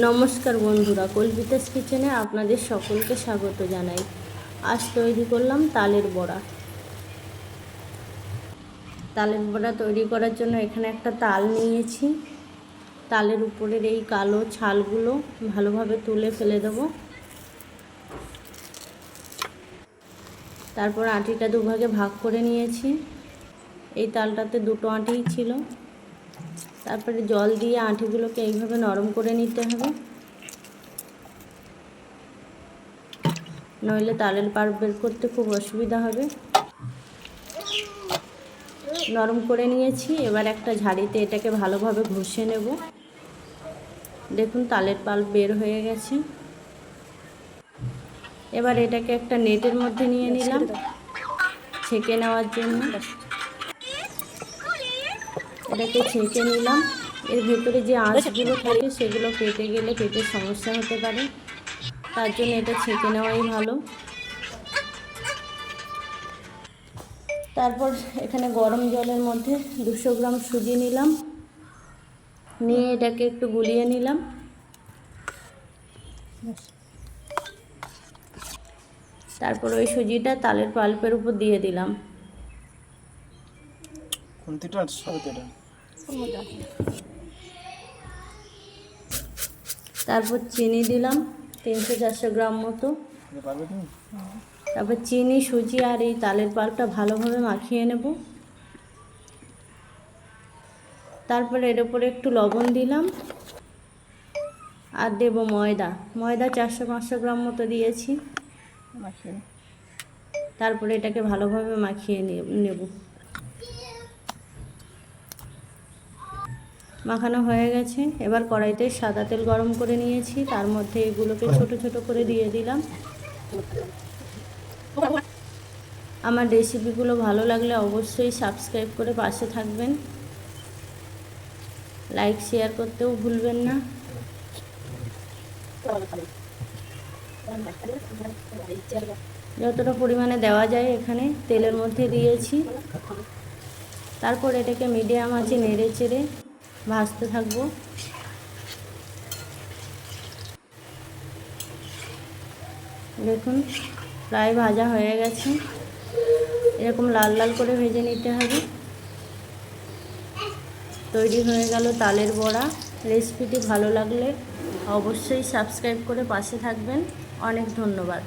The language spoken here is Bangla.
নমস্কার বন্ধুরা কল্পিতাস কিচেনে আপনাদের সকলকে স্বাগত জানাই। আজ তৈরি করলাম তালের বড়া। তালের বড়া তৈরি করার জন্য এখানে একটা তাল নিয়েছি। তালের উপরের এই কালো ছালগুলো ভালোভাবে তুলে ফেলে দেব। তারপর আটিটা দুভাগে ভাগ করে নিয়েছি। এই তালটাতে দুটো আটিই ছিল। তারপরে জল দিয়ে আঁটিগুলোকে এইভাবে নরম করে নিতে হবে। নইলে তালের পার বের করতে খুব অসুবিধা হবে। নরম করে নিয়েছি, এবার একটা ঝাড়িতে এটাকে ভালোভাবে ঘষে নেব। দেখুন তালের পাল বের হয়ে গেছে। এবার এটাকে একটা নেটের মধ্যে নিয়ে নিলাম। ছেঁকে নেওয়ার জন্য। এটাকে ছেঁকে নিলাম। এর ভেতরে যে আঁশগুলো থাকে, সেগুলো পেটে গেলে পেটের সমস্যা হতে পারে। তার জন্য এটা ছেঁকে নেওয়াই ভালো। তারপর এখানে গরম জলের মধ্যে দুশো গ্রাম সুজি নিলাম। নিয়ে এটাকে একটু গুলিয়ে নিলাম। তারপর ওই সুজিটা তালের পাল্পের উপর দিয়ে দিলাম। খুন্তিটা তারপর চিনি দিলাম তিনশো চারশো গ্রাম মতো। তারপর চিনি সুজি আর এই তালের পাল্পটা ভালোভাবে মাখিয়ে নেব। তারপর এর উপরে একটু লবণ দিলাম। আর দেব ময়দা। ময়দা চারশো পাঁচশো গ্রাম মতো দিয়েছি। তারপরে এটাকে ভালোভাবে মাখিয়ে নেব। মাখানো হয়ে গেছে। এবার কড়াইতে সাদা তেল গরম করে নিয়েছি। তার মধ্যে এগুলোকে ছোট ছোট করে দিয়ে দিলাম। আমার রেসিপিগুলো ভালো লাগলে অবশ্যই সাবস্ক্রাইব করে পাশে থাকবেন। লাইক, শেয়ার করতেও ভুলবেন না। যতটা পরিমাণে দেওয়া যায় এখানে তেলের মধ্যে দিয়েছি। তারপর এটাকে মিডিয়াম আঁচে নেড়ে চেড়ে ভাজতে থাকব। দেখুন, প্রায় ভাজা হয়ে গেছে। এরকম লাল লাল করে ভেজে নিতে হবে। তৈরি হয়ে গেল তালের বড়া। রেসিপিটি ভালো লাগলে অবশ্যই সাবস্ক্রাইব করে পাশে থাকবেন। অনেক ধন্যবাদ।